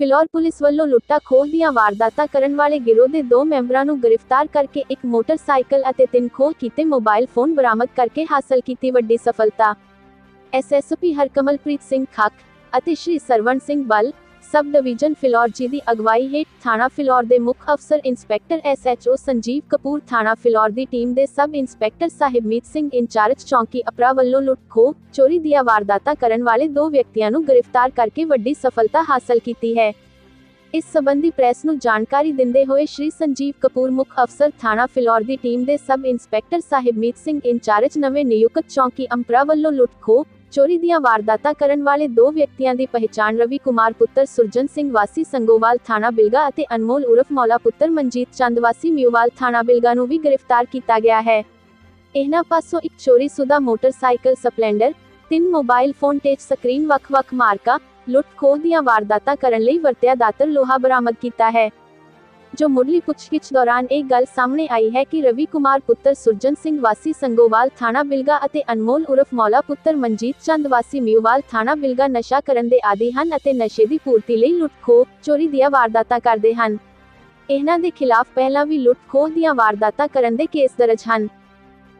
Phillaur police ਵੱਲੋਂ ਲੁੱਟਾ ਖੋਹ ਦੀਆਂ ਵਾਰਦਾਤਾਂ ਕਰਨ ਵਾਲੇ ਗਿਰੋਹ ਦੇ ਦੋ ਮੈਂਬਰਾਂ ਨੂੰ ਗ੍ਰਿਫਤਾਰ ਕਰਕੇ ਇੱਕ ਮੋਟਰਸਾਈਕਲ ਅਤੇ ਤਿੰਨ ਖੋਹ ਕੀਤੇ ਮੋਬਾਈਲ ਫੋਨ ਬਰਾਮਦ ਕਰਕੇ ਹਾਸਲ ਕੀਤੀ ਵੱਡੀ ਸਫਲਤਾ। ਐਸਐਸਪੀ ਹਰਕਮਲਪ੍ਰੀਤ ਸਿੰਘ ਖੱਕ ਅਤੇ ਸ਼੍ਰੀ ਸਰਵਣ ਸਿੰਘ ਬਲ ਸਬ ਡਿਵੀਜ਼ਨ ਫਿਲੌਰ ਜੀ ਦੀ ਅਗਵਾਈ ਹੇਠ ਥਾਣਾ ਫਿਲੌਰ ਦੇ ਮੁੱਖ ਅਫਸਰ ਇੰਸਪੈਕਟਰ ਐਸਐਚਓ ਸੰਜੀਵ ਕਪੂਰ ਥਾਣਾ ਫਿਲੌਰ ਦੀ ਟੀਮ ਦੇ sub inspector Sahibmeet Singh incharge ਚੌਂਕੀ ਅਪਰਾ ਵੱਲੋਂ ਲੁੱਟ ਚੋਰੀ ਦੀਆਂ ਵਾਰਦਾਤਾਂ ਕਰਨ ਵਾਲੇ ਦੋ ਵਿਅਕਤੀਆਂ ਨੂੰ ਗ੍ਰਿਫਤਾਰ ਕਰਕੇ ਵੱਡੀ ਸਫਲਤਾ ਹਾਸਲ ਕੀਤੀ ਹੈ। ਇਸ ਸਬੰਧੀ ਪ੍ਰੈਸ ਨੂੰ ਜਾਣਕਾਰੀ ਦਿੰਦੇ ਹੋਏ ਸ਼੍ਰੀ ਸੰਜੀਵ ਕਪੂਰ ਮੁੱਖ ਅਫਸਰ ਥਾਣਾ ਫਿਲੌਰ ਦੀ ਟੀਮ ਦੇ sub inspector Sahibmeet Singh incharge ਨਵੇਂ ਨਿਯੁਕਤ ਚੌਂਕੀ ਅੰਪਰਾ ਵੱਲੋਂ ਲੁੱਟ ਖੋਹ ਚੋਰੀ ਦੀਆਂ ਵਾਰਦਾਤਾਂ ਕਰਨ ਵਾਲੇ ਦੋ ਵਿਅਕਤੀਆਂ ਦੀ ਪਹਿਚਾਣ ਰਵੀ ਕੁਮਾਰ ਪੁੱਤਰ ਸੁਰਜਨ ਸਿੰਘ ਵਾਸੀ ਸੰਗੋਵਾਲ ਥਾਣਾ ਬਿਲਗਾ ਅਤੇ ਅਨਮੋਲ ਉਰਫ ਮੌਲਾ ਪੁੱਤਰ ਮਨਜੀਤ ਚੰਦ ਵਾਸੀ ਮਿਊਵਾਲ ਥਾਣਾ ਬਿਲਗਾ ਨੂੰ ਵੀ ਗ੍ਰਿਫਤਾਰ ਕੀਤਾ ਗਿਆ ਹੈ। ਇਹਨਾਂ ਪਾਸੋਂ ਇੱਕ ਚੋਰੀ ਸੁਦਾ ਮੋਟਰਸਾਈਕਲ ਸਪਲੈਂਡਰ, ਤਿੰਨ ਮੋਬਾਈਲ ਫੋਨ ਟੇਚ ਸਕਰੀਨ ਵੱਖ-ਵੱਖ ਮਾਰਕਾ ਲੁੱਟ ਖੋਹ ਦੀਆਂ ਵਾਰਦਾਤਾਂ ਕਰਨ ਲਈ ਵਰਤਿਆ ਦਾਤਰ ਲੋਹਾ ਬਰਾਮਦ ਕੀਤਾ ਹੈ। ਜੋ ਮੁੱਢਲੀ ਪੁੱਛਗਿੱਛ ਦੌਰਾਨ ਇਹ ਗੱਲ ਸਾਹਮਣੇ ਆਈ ਹੈ ਕਿ ਰਵੀ ਕੁਮਾਰ ਪੁੱਤਰ ਸੁਰਜਨ ਸਿੰਘ ਵਾਸੀ ਸੰਗੋਵਾਲ ਥਾਣਾ ਬਿਲਗਾ ਅਤੇ ਅਨਮੋਲ ਉਰਫ ਮੌਲਾ ਪੁੱਤਰ ਮਨਜੀਤ ਚੰਦ ਵਾਸੀ ਮਿਊਵਾਲ ਥਾਣਾ ਬਿਲਗਾ ਨਸ਼ਾ ਕਰਨ ਦੇ ਆਦੀ ਹਨ ਅਤੇ ਨਸ਼ੇ ਦੀ ਪੂਰਤੀ ਲਈ ਲੁੱਟ ਖੋਹ ਚੋਰੀ ਦੀਆਂ ਵਾਰਦਾਤਾਂ ਕਰਦੇ ਹਨ। ਇਹਨਾਂ ਦੇ ਖਿਲਾਫ ਪਹਿਲਾਂ ਵੀ ਲੁੱਟ ਖੋਹ ਦੀਆਂ ਵਾਰਦਾਤਾਂ ਕਰਨ ਦੇ ਕੇਸ ਦਰਜ ਹਨ।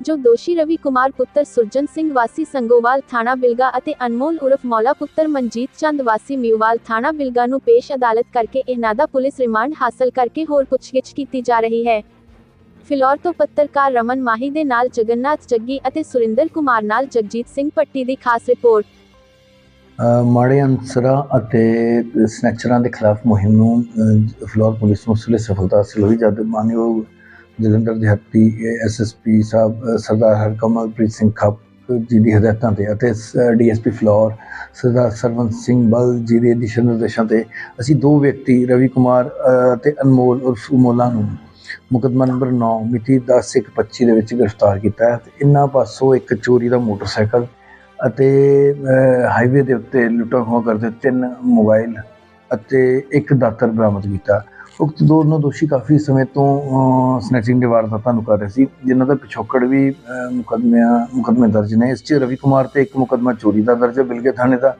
ਜੋ ਦੋਸ਼ੀ ਰਵੀ ਕੁਮਾਰ ਪੁੱਤਰ ਸੁਰਜਨ ਸਿੰਘ ਵਾਸੀ ਸੰਗੋਵਾਲ ਥਾਣਾ ਬਿਲਗਾ ਅਤੇ ਅਨਮੋਲ ਉਰਫ ਮੌਲਾ ਪੁੱਤਰ ਮਨਜੀਤ ਚੰਦ ਵਾਸੀ ਮਿਊਵਾਲ ਥਾਣਾ ਬਿਲਗਾ ਨੂੰ ਪੇਸ਼ ਅਦਾਲਤ ਕਰਕੇ ਇਹਨਾਂ ਦਾ ਪੁਲਿਸ ਰਿਮਾਂਡ ਹਾਸਲ ਕਰਕੇ ਹੋਰ ਪੁੱਛਗਿੱਛ ਕੀਤੀ ਜਾ ਰਹੀ ਹੈ। ਫਿਲੌਰ ਤੋਂ ਪੱਤਰਕਾਰ ਰਮਨ ਮਾਹੀ ਦੇ ਨਾਲ ਜਗਨਨਾਥ ਜੱਗੀ ਅਤੇ ਸੁਰਿੰਦਰ ਕੁਮਾਰ ਨਾਲ ਜਗਜੀਤ ਸਿੰਘ ਪੱਟੀ ਦੀ ਖਾਸ ਰਿਪੋਰਟ। ਮਾੜੇ ਅਨਸਰਾਂ ਅਤੇ ਸਨੈਚਰਾਂ ਦੇ ਖਿਲਾਫ ਮੁਹਿੰਮ ਨੂੰ ਫਲੋਰ ਪੁਲਿਸ ਨੂੰ ਉਸਲੇ ਸਫਲਤਾ ਹਾਸਲ ਹੋਈ ਜਦ ਮਾਨਯੋਗ ਜਲੰਧਰ ਦੇ ਹੱਤੀ ਐਸਐਸਪੀ ਸਾਹਿਬ ਸਰਦਾਰ ਹਰਕਮਲਪ੍ਰੀਤ ਸਿੰਘ ਖੱਪ ਜੀ ਦੀ ਹਦਾਇਤਾਂ ਤੇ ਅਤੇ ਡੀਐਸਪੀ ਫਲੋਰ, ਸਰਦਾਰ ਸਰਵੰਤ ਸਿੰਘ ਬਲ ਜੀ ਦੇ ਦਿਸ਼ਾ ਨਿਰਦੇਸ਼ਾਂ ਤੇ ਅਸੀਂ ਦੋ ਵਿਅਕਤੀ, ਰਵੀ ਕੁਮਾਰ ਅਤੇ ਅਨਮੋਲ ਉਰਫ ਮੋਲਾ ਨੂੰ ਮੁਕੱਦਮਾ ਨੰਬਰ 9 ਮਿਤੀ 10/1/25 ਦੇ ਵਿੱਚ ਗ੍ਰਿਫਤਾਰ ਕੀਤਾ ਹੈ ਇਹਨਾਂ ਪਾਸੋਂ ਇੱਕ ਚੋਰੀ ਦਾ ਮੋਟਰਸਾਈਕਲ ਅਤੇ ਹਾਈਵੇ ਦੇ ਉੱਤੇ ਲੁੱਟਾਂ ਖੋਹਾਂ ਕਰਦੇ ਤਿੰਨ ਮੋਬਾਈਲ ਅਤੇ ਇੱਕ ਦਾਤਰ ਬਰਾਮਦ ਕੀਤਾ। ਉਕਤ ਦੋਨੋਂ ਦੋਸ਼ੀ ਕਾਫੀ ਸਮੇਂ ਤੋਂ ਸਨੈਚਿੰਗ ਦੇ ਵਾਰਦਾਤਾਂ ਨੂੰ ਕਰ ਰਹੇ ਸੀ ਜਿਨ੍ਹਾਂ ਦਾ ਪਿਛੋਕੜ ਵੀ ਅ, ਮੁਕੱਦਮਿਆਂ ਮੁਕੱਦਮੇ ਦਰਜ ਨੇ। ਇਸ 'ਚ ਰਵੀ ਕੁਮਾਰ ਤੇ ਇੱਕ ਮੁਕੱਦਮਾ ਚੋਰੀ ਦਾ ਦਰਜ ਹੈ ਬਿਲਗੇ ਥਾਣੇ ਦਾ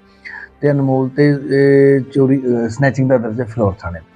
ਤੇ ਅਨਮੋਲ ਤੇ ਚੋਰੀ ਸਨੈਚਿੰਗ ਦਾ ਦਰਜ ਹੈ ਫਿਲੌਰ ਥਾਣੇ ਦਾ।